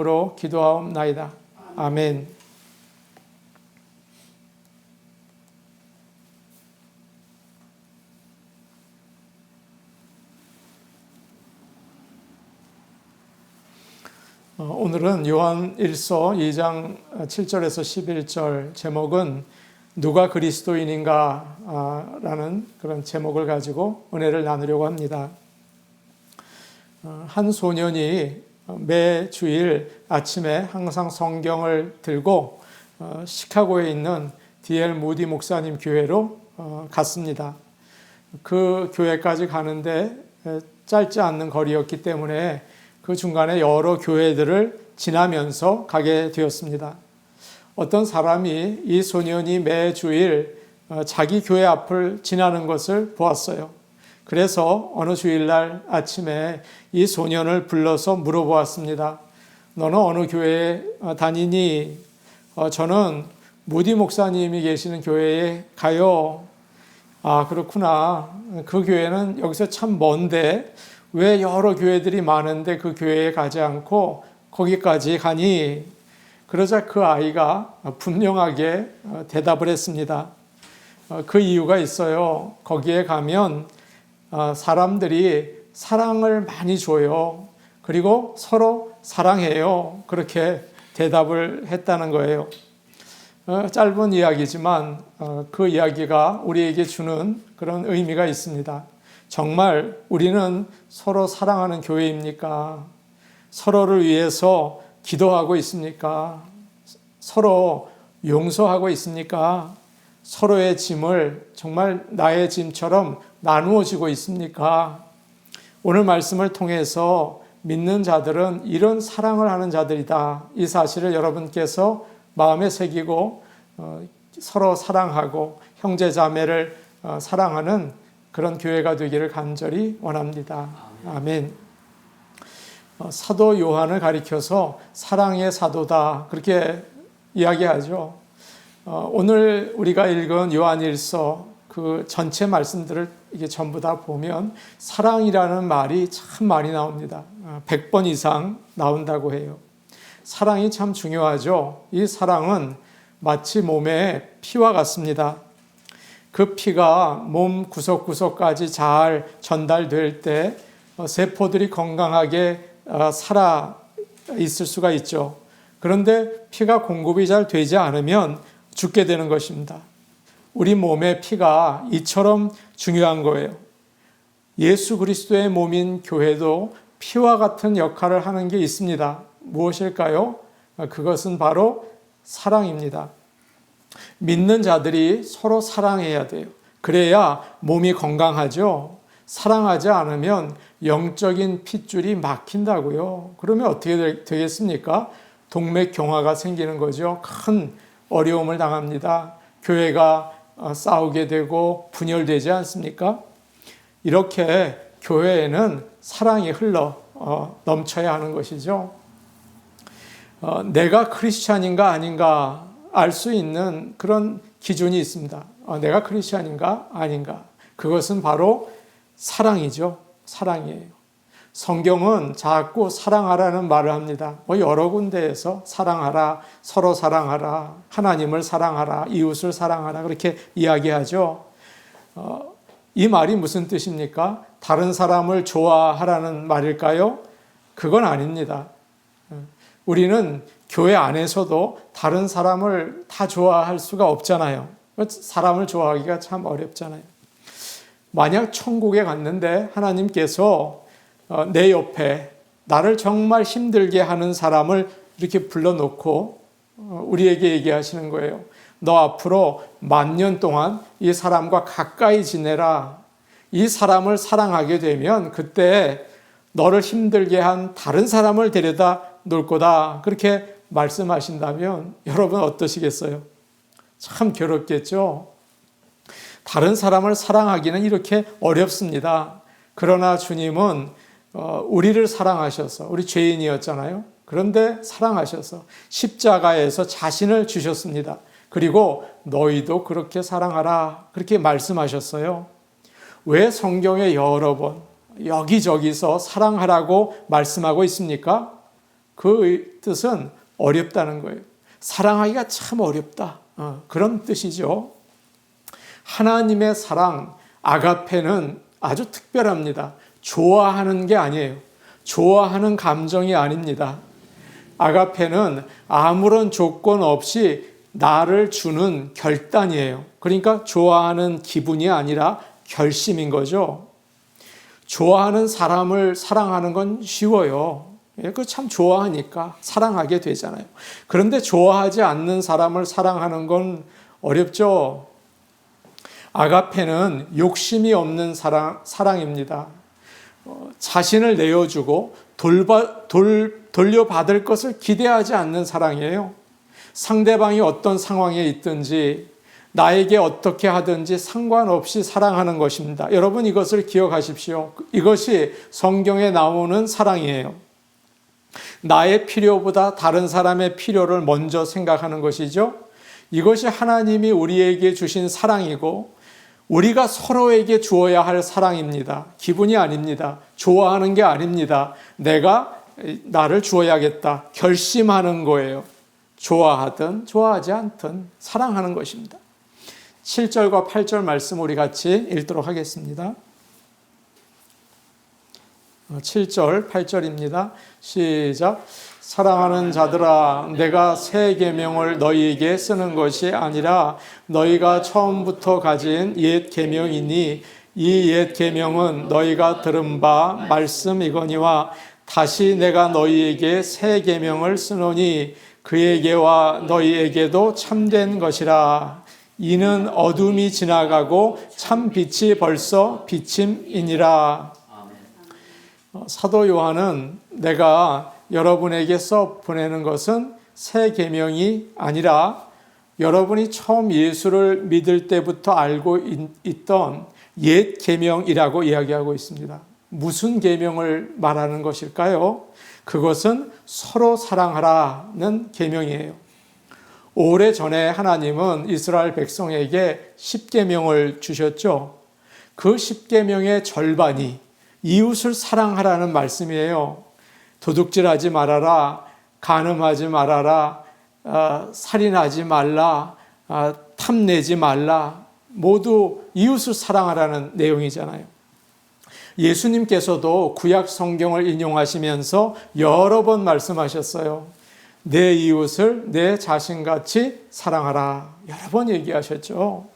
으로 기도하옵나이다. 아멘. 어, 오늘은 요한 1서 2장 7절에서 11절 제목은 누가 그리스도인인가 아, 라는 그런 제목을 가지고 은혜를 나누려고 합니다. 어, 한 소년이 매 주일 아침에 항상 성경을 들고 어, 시카고에 있는 디엘 무디 목사님 교회로 갔습니다. 그 교회까지 가는데 짧지 않는 거리였기 때문에 그 중간에 여러 교회들을 지나면서 가게 되었습니다. 어떤 사람이 이 소년이 매 주일 어, 자기 교회 앞을 지나는 것을 보았어요. 그래서 어느 주일날 아침에 이 소년을 불러서 물어보았습니다. 너는 어느 교회에 어, 다니니? 어, 저는 무디 목사님이 계시는 교회에 가요. 아, 그렇구나. 그 교회는 여기서 참 먼데 왜 여러 교회들이 많은데 그 교회에 가지 않고 거기까지 가니? 그러자 그 아이가 분명하게 대답을 했습니다. 그 이유가 있어요. 거기에 가면 사람들이 사랑을 많이 줘요. 그리고 서로 사랑해요. 그렇게 대답을 했다는 거예요. 짧은 이야기지만 그 이야기가 우리에게 주는 그런 의미가 있습니다. 정말 우리는 서로 사랑하는 교회입니까? 서로를 위해서 기도하고 있습니까? 서로 용서하고 있습니까? 서로의 짐을 정말 나의 짐처럼 나누어 지고 있습니까? 오늘 말씀을 통해서 믿는 자들은 이런 사랑을 하는 자들이다. 이 사실을 여러분께서 마음에 새기고 어, 서로 사랑하고 형제 자매를 어, 사랑하는 그런 교회가 되기를 간절히 원합니다. 아멘. 어, 사도 요한을 가리켜서 사랑의 사도다 그렇게 이야기하죠. 어, 오늘 우리가 읽은 요한일서 그 전체 말씀들을 이게 전부 다 보면 사랑이라는 말이 참 많이 나옵니다. 100번 어, 이상 나온다고 해요. 사랑이 참 중요하죠. 이 사랑은 마치 몸의 피와 같습니다. 그 피가 몸 구석구석까지 잘 전달될 때 어, 세포들이 건강하게 어, 살아 있을 수가 있죠. 그런데 피가 공급이 잘 되지 않으면 죽게 되는 것입니다. 우리 몸의 피가 이처럼 중요한 거예요. 예수 그리스도의 몸인 교회도 피와 같은 역할을 하는 게 있습니다. 무엇일까요? 그것은 바로 사랑입니다. 믿는 자들이 서로 사랑해야 돼요. 그래야 몸이 건강하죠. 사랑하지 않으면 영적인 핏줄이 막힌다고요. 그러면 어떻게 되겠습니까? 동맥경화가 생기는 거죠. 큰 어려움을 당합니다. 교회가 어, 싸우게 되고 분열되지 않습니까? 이렇게 교회에는 사랑이 흘러 어, 넘쳐야 하는 것이죠. 어, 내가 크리스찬인가 아닌가 알 수 있는 그런 기준이 있습니다. 어, 내가 크리스천인가 아닌가. 그것은 바로 사랑이죠. 사랑이에요. 성경은 자꾸 사랑하라는 말을 합니다. 뭐 여러 군데에서 사랑하라, 서로 사랑하라, 하나님을 사랑하라, 이웃을 사랑하라 그렇게 이야기하죠. 어, 이 말이 무슨 뜻입니까? 다른 사람을 좋아하라는 말일까요? 그건 아닙니다. 어, 우리는 교회 안에서도 다른 사람을 다 좋아할 수가 없잖아요. 사람을 좋아하기가 참 어렵잖아요. 만약 천국에 갔는데 하나님께서 어, 내 옆에 나를 정말 힘들게 하는 사람을 이렇게 불러놓고 어, 우리에게 얘기하시는 거예요. 너 앞으로 만년 동안 이 사람과 가까이 지내라. 이 사람을 사랑하게 되면 그때 너를 힘들게 한 다른 사람을 데려다 놓을 거다. 그렇게 말씀하신다면 여러분 어떠시겠어요? 참 괴롭겠죠? 다른 사람을 사랑하기는 이렇게 어렵습니다. 그러나 주님은 어, 우리를 사랑하셔서, 우리 죄인이었잖아요. 그런데 사랑하셔서 십자가에서 자신을 주셨습니다. 그리고 너희도 그렇게 사랑하라. 그렇게 말씀하셨어요. 왜 성경에 여러 번 여기저기서 사랑하라고 말씀하고 있습니까? 그 뜻은 어렵다는 거예요. 사랑하기가 참 어렵다. 어, 그런 뜻이죠. 하나님의 사랑, 아가페는 아주 특별합니다. 좋아하는 게 아니에요. 좋아하는 감정이 아닙니다. 아가페는 아무런 조건 없이 나를 주는 결단이에요. 그러니까 좋아하는 기분이 아니라 결심인 거죠. 좋아하는 사람을 사랑하는 건 쉬워요. 예, 그참 좋아하니까 사랑하게 되잖아요. 그런데 좋아하지 않는 사람을 사랑하는 건 어렵죠. 아가페는 욕심이 없는 사랑, 사랑입니다. 어, 자신을 내어주고 돌바, 돌, 돌려받을 것을 기대하지 않는 사랑이에요. 상대방이 어떤 상황에 있든지 나에게 어떻게 하든지 상관없이 사랑하는 것입니다. 여러분 이것을 기억하십시오. 이것이 성경에 나오는 사랑이에요. 나의 필요보다 다른 사람의 필요를 먼저 생각하는 것이죠. 이것이 하나님이 우리에게 주신 사랑이고 우리가 서로에게 주어야 할 사랑입니다. 기분이 아닙니다. 좋아하는 게 아닙니다. 내가 나를 주어야겠다. 결심하는 거예요. 좋아하든 좋아하지 않든 사랑하는 것입니다. 7절과 8절 말씀 우리 같이 읽도록 하겠습니다. 7절, 8절입니다. 시작. 사랑하는 자들아, 내가 새 계명을 너희에게 쓰는 것이 아니라 너희가 처음부터 가진 옛 계명이니 이 옛 계명은 너희가 들은 바 말씀이거니와 다시 내가 너희에게 새 계명을 쓰노니 그에게와 너희에게도 참된 것이라. 이는 어둠이 지나가고 참 빛이 벌써 비침이니라. 어, 사도 요한은 내가 여러분에게 써 보내는 것은 새 계명이 아니라 여러분이 처음 예수를 믿을 때부터 알고 있던 옛 계명이라고 이야기하고 있습니다. 무슨 계명을 말하는 것일까요? 그것은 서로 사랑하라는 계명이에요. 오래 전에 하나님은 이스라엘 백성에게 십계명을 주셨죠. 그 십계명의 절반이 이웃을 사랑하라는 말씀이에요. 도둑질하지 말아라, 간음하지 말아라, 어, 살인하지 말라, 어, 탐내지 말라, 모두 이웃을 사랑하라는 내용이잖아요. 예수님께서도 구약 성경을 인용하시면서 여러 번 말씀하셨어요. 내 이웃을 내 자신같이 사랑하라. 여러 번 얘기하셨죠.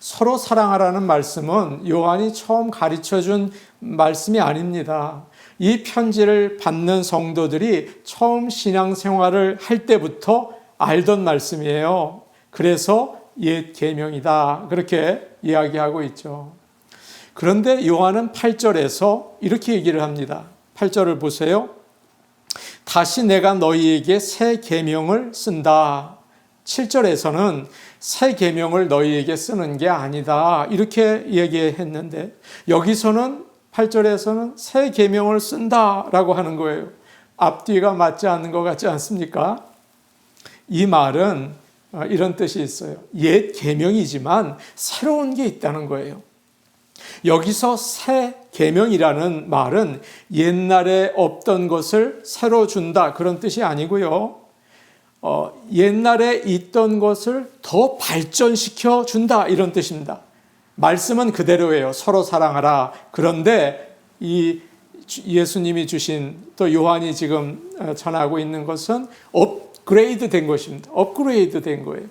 서로 사랑하라는 말씀은 요한이 처음 가르쳐 준 말씀이 아닙니다. 이 편지를 받는 성도들이 처음 신앙생활을 할 때부터 알던 말씀이에요. 그래서 옛 계명이다. 그렇게 이야기하고 있죠. 그런데 요한은 8절에서 이렇게 얘기를 합니다. 8절을 보세요. 다시 내가 너희에게 새 계명을 쓴다. 7절에서는 새 계명을 너희에게 쓰는 게 아니다. 이렇게 얘기했는데 여기서는 8절에서는 새 계명을 쓴다라고 하는 거예요. 앞뒤가 맞지 않는 것 같지 않습니까? 이 말은 이런 뜻이 있어요. 옛 계명이지만 새로운 게 있다는 거예요. 여기서 새 계명이라는 말은 옛날에 없던 것을 새로 준다 그런 뜻이 아니고요. 어, 옛날에 있던 것을 더 발전시켜 준다 이런 뜻입니다. 말씀은 그대로예요. 서로 사랑하라. 그런데 이 예수님이 주신 또 요한이 지금 어, 전하고 있는 것은 업그레이드 된 것입니다. 업그레이드 된 거예요.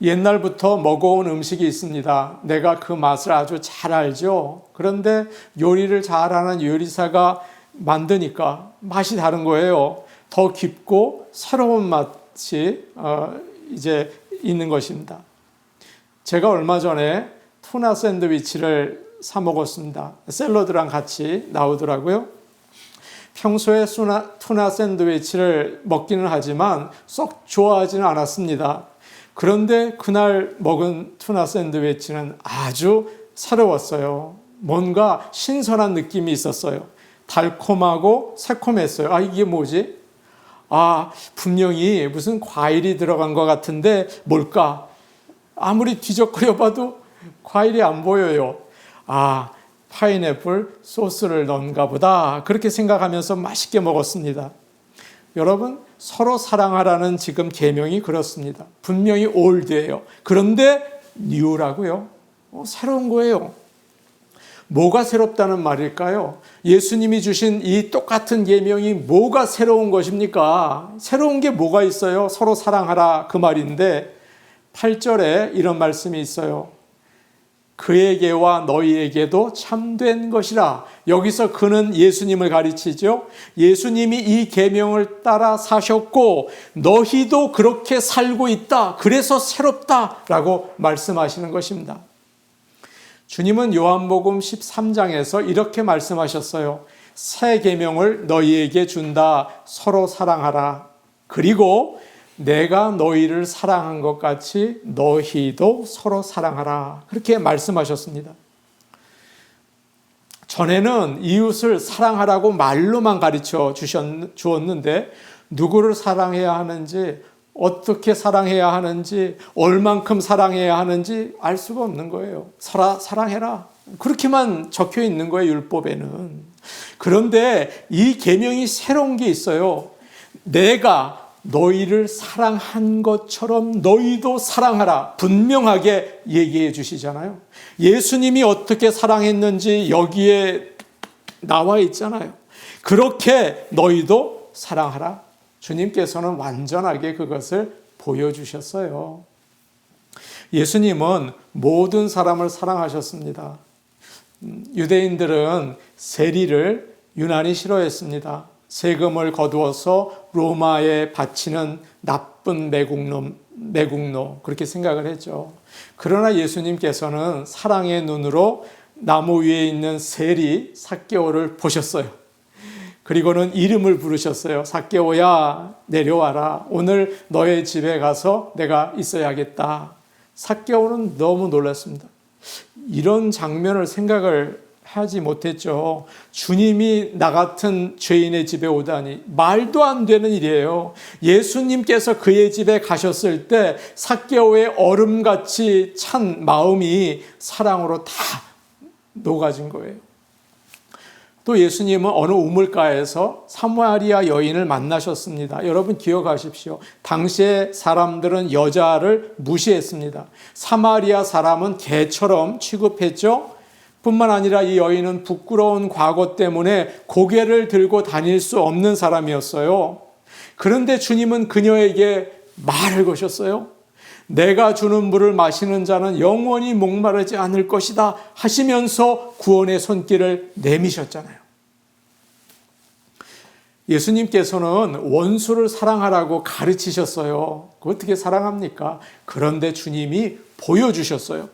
옛날부터 먹어온 음식이 있습니다. 내가 그 맛을 아주 잘 알죠. 그런데 요리를 잘하는 요리사가 만드니까 맛이 다른 거예요. 더 깊고 새로운 맛이 어, 이제 있는 것입니다. 제가 얼마 전에 투나 샌드위치를 사 먹었습니다. 샐러드랑 같이 나오더라고요. 평소에 투나 샌드위치를 먹기는 하지만 썩 좋아하지는 않았습니다. 그런데 그날 먹은 투나 샌드위치는 아주 새로웠어요. 뭔가 신선한 느낌이 있었어요. 달콤하고 새콤했어요. 아, 이게 뭐지? 아, 분명히 무슨 과일이 들어간 것 같은데 뭘까? 아무리 뒤적거려 봐도 과일이 안 보여요. 아, 파인애플 소스를 넣은가 보다. 그렇게 생각하면서 맛있게 먹었습니다. 여러분, 서로 사랑하라는 지금 계명이 그렇습니다. 분명히 올드예요. 그런데 뉴라고요. 어, 새로운 거예요. 뭐가 새롭다는 말일까요? 예수님이 주신 이 똑같은 계명이 뭐가 새로운 것입니까? 새로운 게 뭐가 있어요? 서로 사랑하라 그 말인데 8절에 이런 말씀이 있어요. 그에게와 너희에게도 참된 것이라. 여기서 그는 예수님을 가리치죠. 예수님이 이 계명을 따라 사셨고 너희도 그렇게 살고 있다. 그래서 새롭다라고 말씀하시는 것입니다. 주님은 요한복음 13장에서 이렇게 말씀하셨어요. 새 계명을 너희에게 준다. 서로 사랑하라. 그리고 내가 너희를 사랑한 것 같이 너희도 서로 사랑하라. 그렇게 말씀하셨습니다. 전에는 이웃을 사랑하라고 말로만 가르쳐 주었는데 누구를 사랑해야 하는지 어떻게 사랑해야 하는지 얼만큼 사랑해야 하는지 알 수가 없는 거예요. 서라 사랑해라. 그렇게만 적혀 있는 거예요, 율법에는. 그런데 이 계명이 새로운 게 있어요. 내가 너희를 사랑한 것처럼 너희도 사랑하라. 분명하게 얘기해 주시잖아요. 예수님이 어떻게 사랑했는지 여기에 나와 있잖아요. 그렇게 너희도 사랑하라. 주님께서는 완전하게 그것을 보여주셨어요. 예수님은 모든 사람을 사랑하셨습니다. 음, 유대인들은 세리를 유난히 싫어했습니다. 세금을 거두어서 로마에 바치는 나쁜 매국놈, 매국노, 그렇게 생각을 했죠. 그러나 예수님께서는 사랑의 눈으로 나무 위에 있는 세리 사개오를 보셨어요. 그리고는 이름을 부르셨어요. 사개오야, 내려와라. 오늘 너의 집에 가서 내가 있어야겠다. 사개오는 너무 놀랐습니다. 이런 장면을 생각을 하지 못했죠. 주님이 나 같은 죄인의 집에 오다니 말도 안 되는 일이에요. 예수님께서 그의 집에 가셨을 때 사개오의 얼음같이 찬 마음이 사랑으로 다 녹아진 거예요. 또 예수님은 어느 우물가에서 사마리아 여인을 만나셨습니다. 여러분 기억하십시오. 당시에 사람들은 여자를 무시했습니다. 사마리아 사람은 개처럼 취급했죠. 뿐만 아니라 이 여인은 부끄러운 과거 때문에 고개를 들고 다닐 수 없는 사람이었어요. 그런데 주님은 그녀에게 말을 거셨어요. 내가 주는 물을 마시는 자는 영원히 목마르지 않을 것이다 하시면서 구원의 손길을 내미셨잖아요. 예수님께서는 원수를 사랑하라고 가르치셨어요. 어떻게 사랑합니까? 그런데 주님이 보여주셨어요.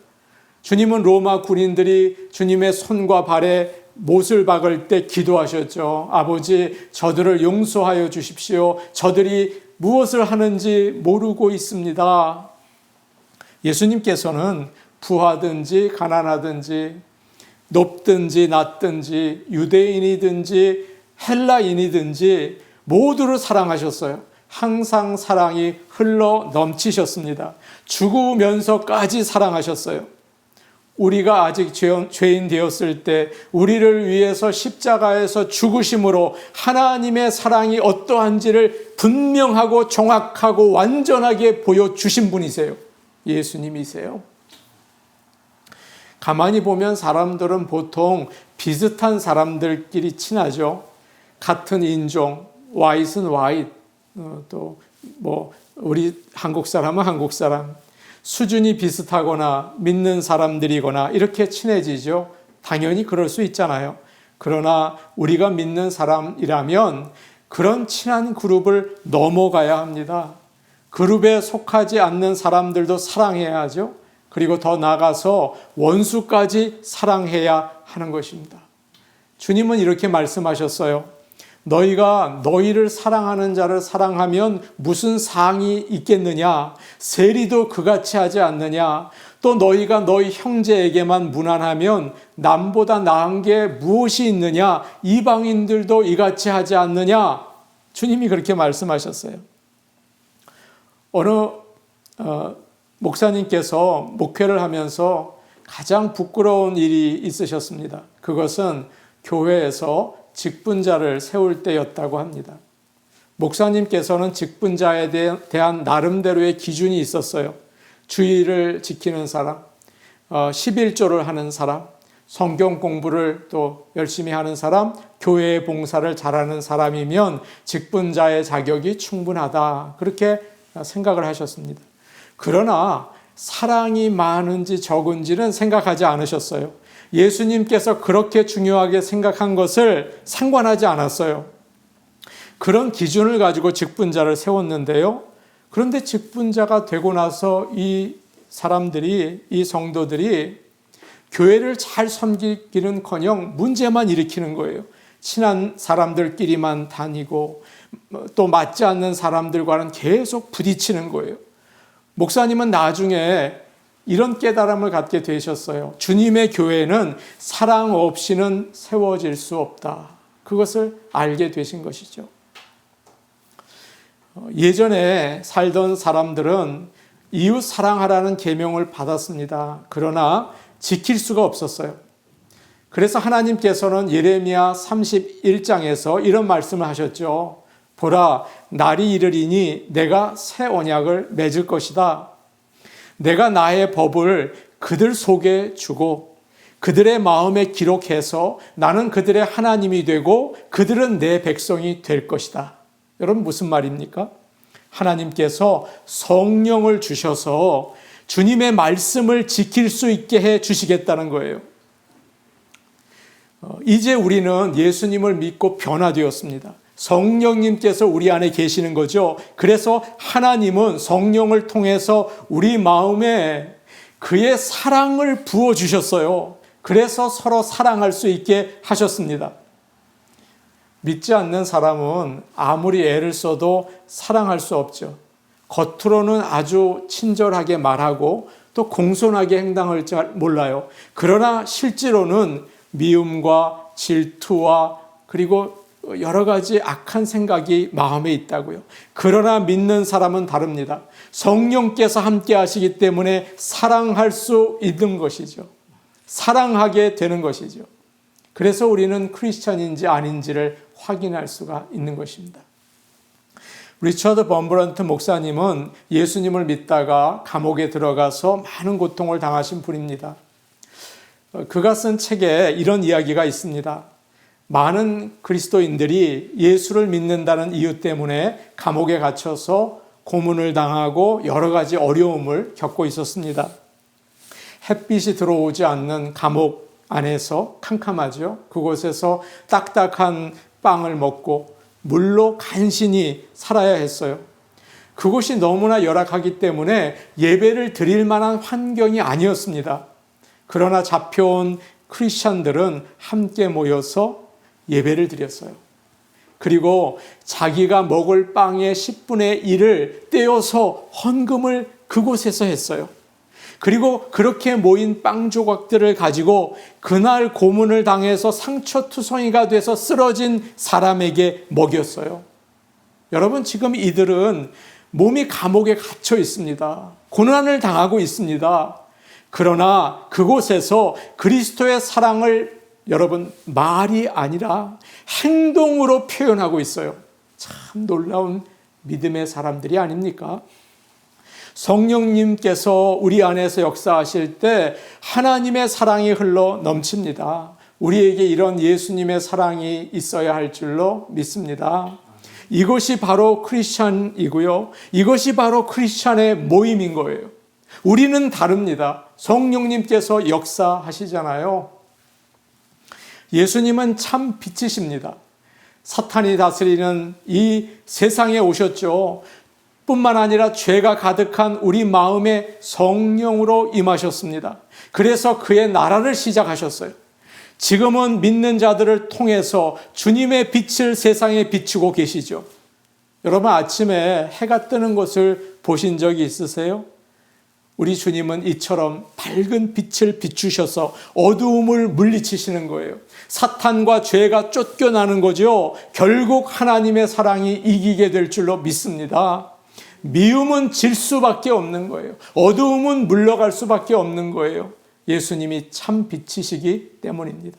주님은 로마 군인들이 주님의 손과 발에 못을 박을 때 기도하셨죠. 아버지, 저들을 용서하여 주십시오. 저들이 무엇을 하는지 모르고 있습니다. 예수님께서는 부하든지 가난하든지 높든지 낮든지 유대인이든지 헬라인이든지 모두를 사랑하셨어요. 항상 사랑이 흘러 넘치셨습니다. 죽으면서까지 사랑하셨어요. 우리가 아직 죄인 되었을 때 우리를 위해서 십자가에서 죽으심으로 하나님의 사랑이 어떠한지를 분명하고 정확하고 완전하게 보여주신 분이세요. 예수님이세요. 가만히 보면 사람들은 보통 비슷한 사람들끼리 친하죠. 같은 인종, 와이슨 와이, 어, 또뭐 우리 한국 사람은 한국 사람, 수준이 비슷하거나 믿는 사람들이거나 이렇게 친해지죠. 당연히 그럴 수 있잖아요. 그러나 우리가 믿는 사람이라면 그런 친한 그룹을 넘어가야 합니다. 그룹에 속하지 않는 사람들도 사랑해야 하죠. 그리고 더 나아가서 원수까지 사랑해야 하는 것입니다. 주님은 이렇게 말씀하셨어요. 너희가 너희를 사랑하는 자를 사랑하면 무슨 상이 있겠느냐? 세리도 그같이 하지 않느냐? 또 너희가 너희 형제에게만 무난하면 남보다 나은 게 무엇이 있느냐? 이방인들도 이같이 하지 않느냐? 주님이 그렇게 말씀하셨어요. 어느 어, 목사님께서 목회를 하면서 가장 부끄러운 일이 있으셨습니다. 그것은 교회에서 직분자를 세울 때였다고 합니다. 목사님께서는 직분자에 대한 나름대로의 기준이 있었어요. 주의를 지키는 사람, 11조를 하는 사람, 성경 공부를 또 열심히 하는 사람, 교회의 봉사를 잘하는 사람이면 직분자의 자격이 충분하다. 그렇게 생각을 하셨습니다. 그러나 사랑이 많은지 적은지는 생각하지 않으셨어요. 예수님께서 그렇게 중요하게 생각한 것을 상관하지 않았어요. 그런 기준을 가지고 직분자를 세웠는데요. 그런데 직분자가 되고 나서 이 사람들이, 이 성도들이 교회를 잘 섬기기는 커녕 문제만 일으키는 거예요. 친한 사람들끼리만 다니고 또 맞지 않는 사람들과는 계속 부딪히는 거예요. 목사님은 나중에 이런 깨달음을 갖게 되셨어요. 주님의 교회는 사랑 없이는 세워질 수 없다. 그것을 알게 되신 것이죠. 어, 예전에 살던 사람들은 이웃 사랑하라는 계명을 받았습니다. 그러나 지킬 수가 없었어요. 그래서 하나님께서는 예레미야 31장에서 이런 말씀을 하셨죠. 보라, 날이 이르리니 내가 새 언약을 맺을 것이다. 내가 나의 법을 그들 속에 주고 그들의 마음에 기록해서 나는 그들의 하나님이 되고 그들은 내 백성이 될 것이다. 여러분 무슨 말입니까? 하나님께서 성령을 주셔서 주님의 말씀을 지킬 수 있게 해 주시겠다는 거예요. 어, 이제 우리는 예수님을 믿고 변화되었습니다. 성령님께서 우리 안에 계시는 거죠. 그래서 하나님은 성령을 통해서 우리 마음에 그의 사랑을 부어 주셨어요. 그래서 서로 사랑할 수 있게 하셨습니다. 믿지 않는 사람은 아무리 애를 써도 사랑할 수 없죠. 겉으로는 아주 친절하게 말하고 또 공손하게 행동할 줄 몰라요. 그러나 실제로는 미움과 질투와 그리고 여러 가지 악한 생각이 마음에 있다고요. 그러나 믿는 사람은 다릅니다. 성령께서 함께 하시기 때문에 사랑할 수 있는 것이죠. 사랑하게 되는 것이죠. 그래서 우리는 크리스천인지 아닌지를 확인할 수가 있는 것입니다. 리처드 범브런트 목사님은 예수님을 믿다가 감옥에 들어가서 많은 고통을 당하신 분입니다. 그가 쓴 책에 이런 이야기가 있습니다. 많은 그리스도인들이 예수를 믿는다는 이유 때문에 감옥에 갇혀서 고문을 당하고 여러 가지 어려움을 겪고 있었습니다. 햇빛이 들어오지 않는 감옥 안에서 캄캄하죠. 그곳에서 딱딱한 빵을 먹고 물로 간신히 살아야 했어요. 그곳이 너무나 열악하기 때문에 예배를 드릴 만한 환경이 아니었습니다. 그러나 잡혀온 크리스천들은 함께 모여서 예배를 드렸어요. 그리고 자기가 먹을 빵의 10분의 1을 떼어서 헌금을 그곳에서 했어요. 그리고 그렇게 모인 빵 조각들을 가지고 그날 고문을 당해서 상처투성이가 돼서 쓰러진 사람에게 먹였어요. 여러분, 지금 이들은 몸이 감옥에 갇혀 있습니다. 고난을 당하고 있습니다. 그러나 그곳에서 그리스도의 사랑을 여러분 말이 아니라 행동으로 표현하고 있어요. 참 놀라운 믿음의 사람들이 아닙니까? 성령님께서 우리 안에서 역사하실 때 하나님의 사랑이 흘러 넘칩니다. 우리에게 이런 예수님의 사랑이 있어야 할 줄로 믿습니다. 이것이 바로 크리스찬이고요. 이것이 바로 크리스찬의 모임인 거예요. 우리는 다릅니다. 성령님께서 역사하시잖아요. 예수님은 참 빛이십니다. 사탄이 다스리는 이 세상에 오셨죠. 뿐만 아니라 죄가 가득한 우리 마음에 성령으로 임하셨습니다. 그래서 그의 나라를 시작하셨어요. 지금은 믿는 자들을 통해서 주님의 빛을 세상에 비추고 계시죠. 여러분 아침에 해가 뜨는 것을 보신 적이 있으세요? 우리 주님은 이처럼 밝은 빛을 비추셔서 어두움을 물리치시는 거예요. 사탄과 죄가 쫓겨나는 거죠. 결국 하나님의 사랑이 이기게 될 줄로 믿습니다. 미움은 질 수밖에 없는 거예요. 어두움은 물러갈 수밖에 없는 거예요. 예수님이 참 빛이시기 때문입니다.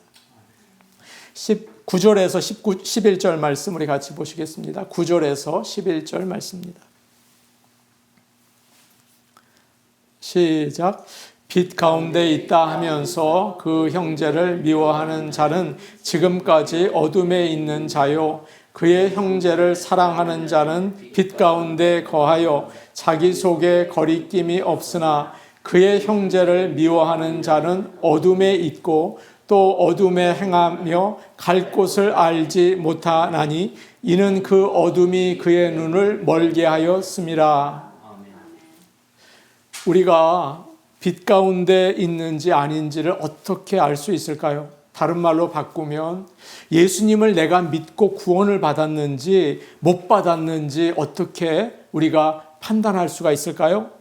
19절에서 19, 11절 말씀 우리 같이 보시겠습니다. 9절에서 11절 말씀입니다. 시작. 빛 가운데 있다 하면서 그 형제를 미워하는 자는 지금까지 어둠에 있는 자요. 그의 형제를 사랑하는 자는 빛 가운데 거하여 자기 속에 거리낌이 없으나 그의 형제를 미워하는 자는 어둠에 있고 또 어둠에 행하며 갈 곳을 알지 못하나니 이는 그 어둠이 그의 눈을 멀게 하였습니다. 우리가 빛 가운데 있는지 아닌지를 어떻게 알 수 있을까요? 다른 말로 바꾸면 예수님을 내가 믿고 구원을 받았는지 못 받았는지 어떻게 우리가 판단할 수가 있을까요?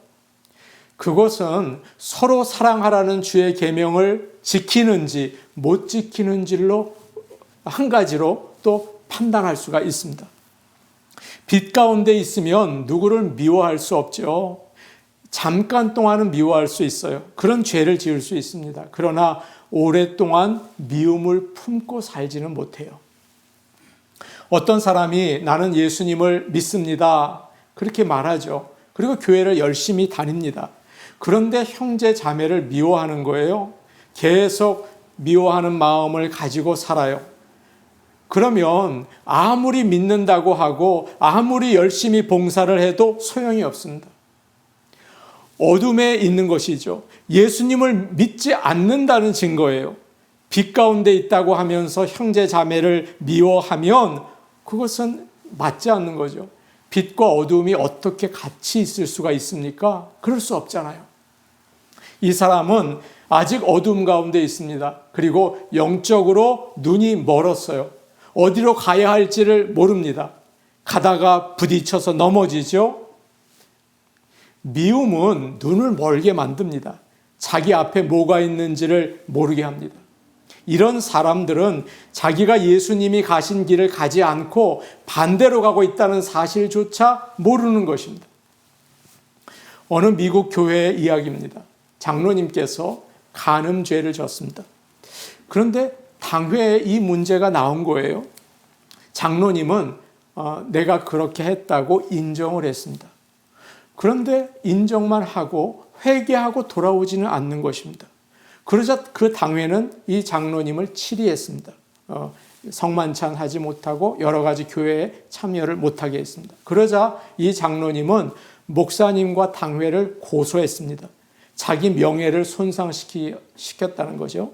그것은 서로 사랑하라는 주의 계명을 지키는지 못 지키는지로 한 가지로 또 판단할 수가 있습니다. 빛 가운데 있으면 누구를 미워할 수 없죠. 잠깐 동안은 미워할 수 있어요. 그런 죄를 지을 수 있습니다. 그러나 오랫동안 미움을 품고 살지는 못해요. 어떤 사람이 나는 예수님을 믿습니다. 그렇게 말하죠. 그리고 교회를 열심히 다닙니다. 그런데 형제 자매를 미워하는 거예요. 계속 미워하는 마음을 가지고 살아요. 그러면 아무리 믿는다고 하고 아무리 열심히 봉사를 해도 소용이 없습니다. 어둠에 있는 것이죠. 예수님을 믿지 않는다는 증거예요. 빛 가운데 있다고 하면서 형제 자매를 미워하면 그것은 맞지 않는 거죠. 빛과 어둠이 어떻게 같이 있을 수가 있습니까? 그럴 수 없잖아요. 이 사람은 아직 어둠 가운데 있습니다. 그리고 영적으로 눈이 멀었어요. 어디로 가야 할지를 모릅니다. 가다가 부딪혀서 넘어지죠. 미움은 눈을 멀게 만듭니다. 자기 앞에 뭐가 있는지를 모르게 합니다. 이런 사람들은 자기가 예수님이 가신 길을 가지 않고 반대로 가고 있다는 사실조차 모르는 것입니다. 어느 미국 교회의 이야기입니다. 장로님께서 간음죄를 졌습니다. 그런데 당회에 이 문제가 나온 거예요. 장로님은 어, 내가 그렇게 했다고 인정을 했습니다. 그런데 인정만 하고 회개하고 돌아오지는 않는 것입니다. 그러자 그 당회는 이 장로님을 치리했습니다. 어, 성만찬 하지 못하고 여러 가지 교회에 참여를 못하게 했습니다. 그러자 이 장로님은 목사님과 당회를 고소했습니다. 자기 명예를 손상시켰다는 거죠.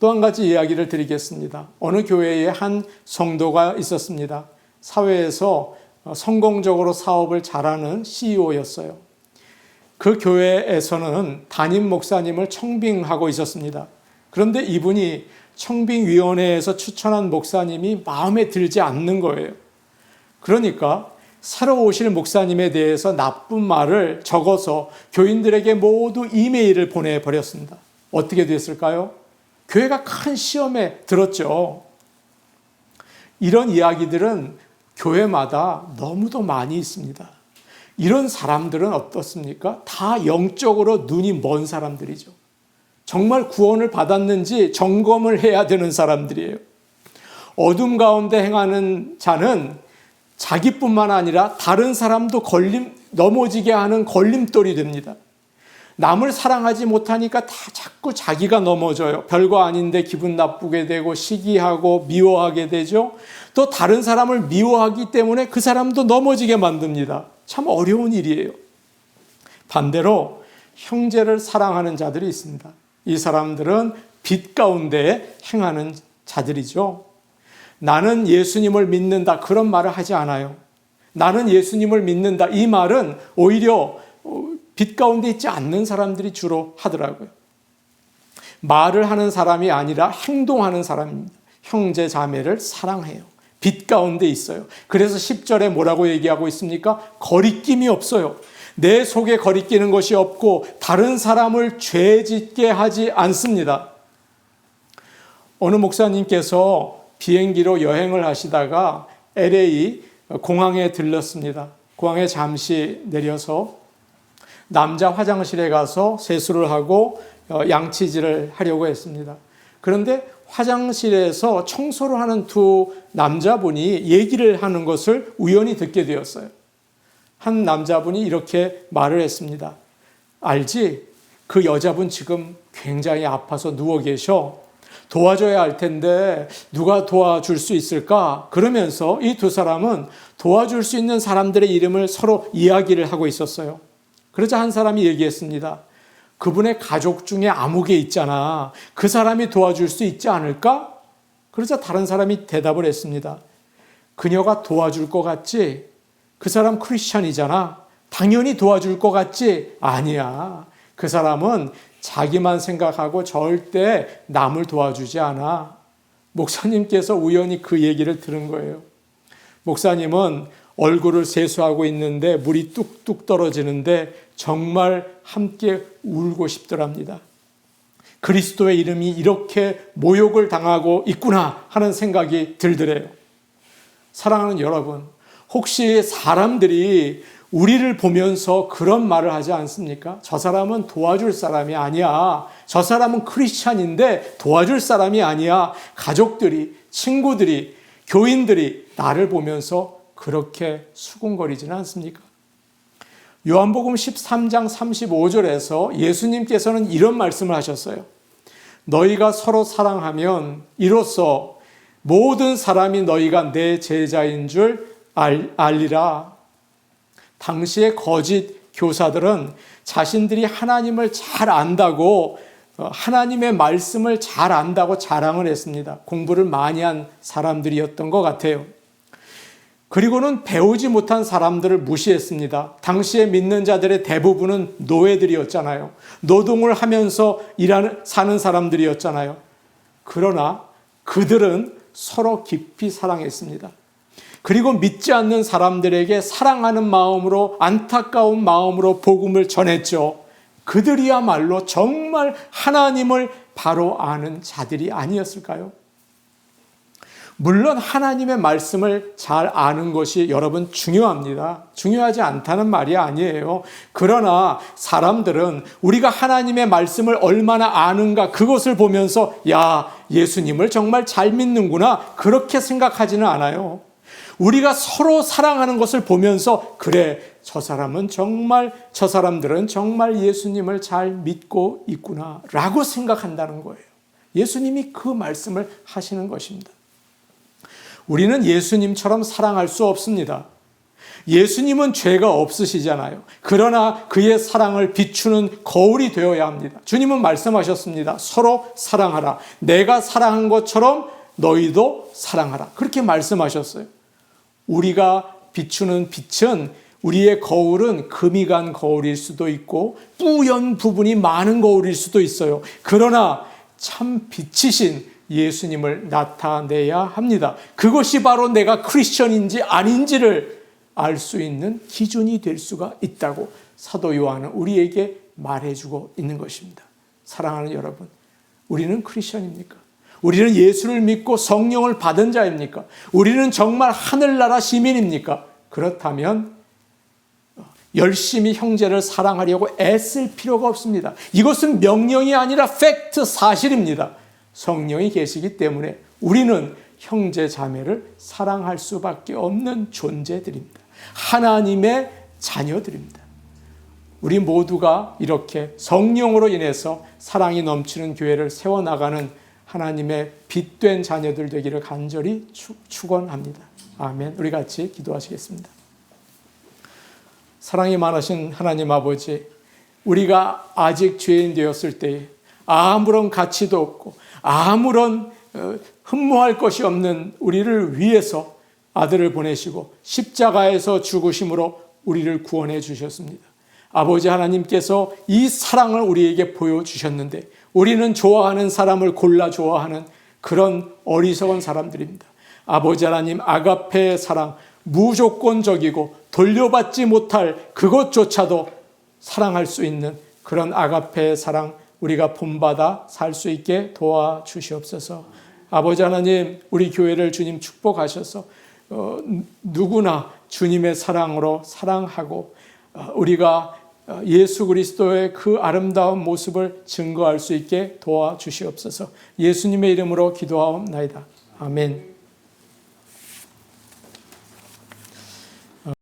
또 한 가지 이야기를 드리겠습니다. 어느 교회에 한 성도가 있었습니다. 사회에서 성공적으로 사업을 잘하는 CEO였어요. 그 교회에서는 담임 목사님을 청빙하고 있었습니다. 그런데 이분이 청빙위원회에서 추천한 목사님이 마음에 들지 않는 거예요. 그러니까 새로 오실 목사님에 대해서 나쁜 말을 적어서 교인들에게 모두 이메일을 보내버렸습니다. 어떻게 됐을까요? 교회가 큰 시험에 들었죠. 이런 이야기들은 교회마다 너무도 많이 있습니다. 이런 사람들은 어떻습니까? 다 영적으로 눈이 먼 사람들이죠. 정말 구원을 받았는지 점검을 해야 되는 사람들이에요. 어둠 가운데 행하는 자는 자기뿐만 아니라 다른 사람도 걸림, 넘어지게 하는 걸림돌이 됩니다. 남을 사랑하지 못하니까 다 자꾸 자기가 넘어져요. 별거 아닌데 기분 나쁘게 되고 시기하고 미워하게 되죠. 또 다른 사람을 미워하기 때문에 그 사람도 넘어지게 만듭니다. 참 어려운 일이에요. 반대로 형제를 사랑하는 자들이 있습니다. 이 사람들은 빛 가운데 행하는 자들이죠. 나는 예수님을 믿는다. 그런 말을 하지 않아요. 나는 예수님을 믿는다. 이 말은 오히려 빛 가운데 있지 않는 사람들이 주로 하더라고요. 말을 하는 사람이 아니라 행동하는 사람입니다. 형제 자매를 사랑해요. 빛 가운데 있어요. 그래서 10절에 뭐라고 얘기하고 있습니까? 거리낌이 없어요. 내 속에 거리끼는 것이 없고 다른 사람을 죄 짓게 하지 않습니다. 어느 목사님께서 비행기로 여행을 하시다가 LA 공항에 들렀습니다. 공항에 잠시 내려서 남자 화장실에 가서 세수를 하고 어, 양치질을 하려고 했습니다. 그런데 화장실에서 청소를 하는 두 남자분이 얘기를 하는 것을 우연히 듣게 되었어요. 한 남자분이 이렇게 말을 했습니다. 알지? 그 여자분 지금 굉장히 아파서 누워 계셔. 도와줘야 할 텐데 누가 도와줄 수 있을까? 그러면서 이 두 사람은 도와줄 수 있는 사람들의 이름을 서로 이야기를 하고 있었어요. 그러자 한 사람이 얘기했습니다. 그분의 가족 중에 아무개 있잖아. 그 사람이 도와줄 수 있지 않을까? 그러자 다른 사람이 대답을 했습니다. 그녀가 도와줄 것 같지? 그 사람 크리스찬이잖아. 당연히 도와줄 것 같지? 아니야. 그 사람은 자기만 생각하고 절대 남을 도와주지 않아. 목사님께서 우연히 그 얘기를 들은 거예요. 목사님은 얼굴을 세수하고 있는데 물이 뚝뚝 떨어지는데 정말 함께 울고 싶더랍니다. 그리스도의 이름이 이렇게 모욕을 당하고 있구나 하는 생각이 들더래요. 사랑하는 여러분, 혹시 사람들이 우리를 보면서 그런 말을 하지 않습니까? 저 사람은 도와줄 사람이 아니야. 저 사람은 크리스찬인데 도와줄 사람이 아니야. 가족들이, 친구들이, 교인들이 나를 보면서 그렇게 수군거리지는 않습니까? 요한복음 13장 35절에서 예수님께서는 이런 말씀을 하셨어요. 너희가 서로 사랑하면 이로써 모든 사람이 너희가 내 제자인 줄 알, 알리라. 당시의 거짓 교사들은 자신들이 하나님을 잘 안다고 어, 하나님의 말씀을 잘 안다고 자랑을 했습니다. 공부를 많이 한 사람들이었던 것 같아요. 그리고는 배우지 못한 사람들을 무시했습니다. 당시에 믿는 자들의 대부분은 노예들이었잖아요. 노동을 하면서 일하는, 사는 사람들이었잖아요. 그러나 그들은 서로 깊이 사랑했습니다. 그리고 믿지 않는 사람들에게 사랑하는 마음으로 안타까운 마음으로 복음을 전했죠. 그들이야말로 정말 하나님을 바로 아는 자들이 아니었을까요? 물론 하나님의 말씀을 잘 아는 것이 여러분 중요합니다. 중요하지 않다는 말이 아니에요. 그러나 사람들은 우리가 하나님의 말씀을 얼마나 아는가 그것을 보면서 야, 예수님을 정말 잘 믿는구나. 그렇게 생각하지는 않아요. 우리가 서로 사랑하는 것을 보면서 그래, 저 사람은 정말, 저 사람들은 정말 예수님을 잘 믿고 있구나. 라고 생각한다는 거예요. 예수님이 그 말씀을 하시는 것입니다. 우리는 예수님처럼 사랑할 수 없습니다. 예수님은 죄가 없으시잖아요. 그러나 그의 사랑을 비추는 거울이 되어야 합니다. 주님은 말씀하셨습니다. 서로 사랑하라. 내가 사랑한 것처럼 너희도 사랑하라. 그렇게 말씀하셨어요. 우리가 비추는 빛은 우리의 거울은 금이 간 거울일 수도 있고 뿌연 부분이 많은 거울일 수도 있어요. 그러나 참 빛이신 예수님을 나타내야 합니다. 그것이 바로 내가 크리스천인지 아닌지를 알 수 있는 기준이 될 수가 있다고 사도 요한은 우리에게 말해주고 있는 것입니다. 사랑하는 여러분, 우리는 크리스천입니까? 우리는 예수를 믿고 성령을 받은 자입니까? 우리는 정말 하늘나라 시민입니까? 그렇다면 열심히 형제를 사랑하려고 애쓸 필요가 없습니다. 이것은 명령이 아니라 팩트 사실입니다. 성령이 계시기 때문에 우리는 형제 자매를 사랑할 수밖에 없는 존재들입니다. 하나님의 자녀들입니다. 우리 모두가 이렇게 성령으로 인해서 사랑이 넘치는 교회를 세워나가는 하나님의 빛된 자녀들 되기를 간절히 축원합니다. 아멘. 우리 같이 기도하시겠습니다. 사랑이 많으신 하나님 아버지, 우리가 아직 죄인 되었을 때에 아무런 가치도 없고 아무런 어, 흠모할 것이 없는 우리를 위해서 아들을 보내시고 십자가에서 죽으심으로 우리를 구원해 주셨습니다. 아버지 하나님께서 이 사랑을 우리에게 보여주셨는데 우리는 좋아하는 사람을 골라 좋아하는 그런 어리석은 사람들입니다. 아버지 하나님 아가페의 사랑 무조건적이고 돌려받지 못할 그것조차도 사랑할 수 있는 그런 아가페의 사랑 우리가 본받아 살 수 있게 도와주시옵소서. 아버지 하나님, 우리 교회를 주님 축복하셔서 어, 누구나 주님의 사랑으로 사랑하고 어, 우리가 어, 예수 그리스도의 그 아름다운 모습을 증거할 수 있게 도와주시옵소서. 예수님의 이름으로 기도하옵나이다. 아멘.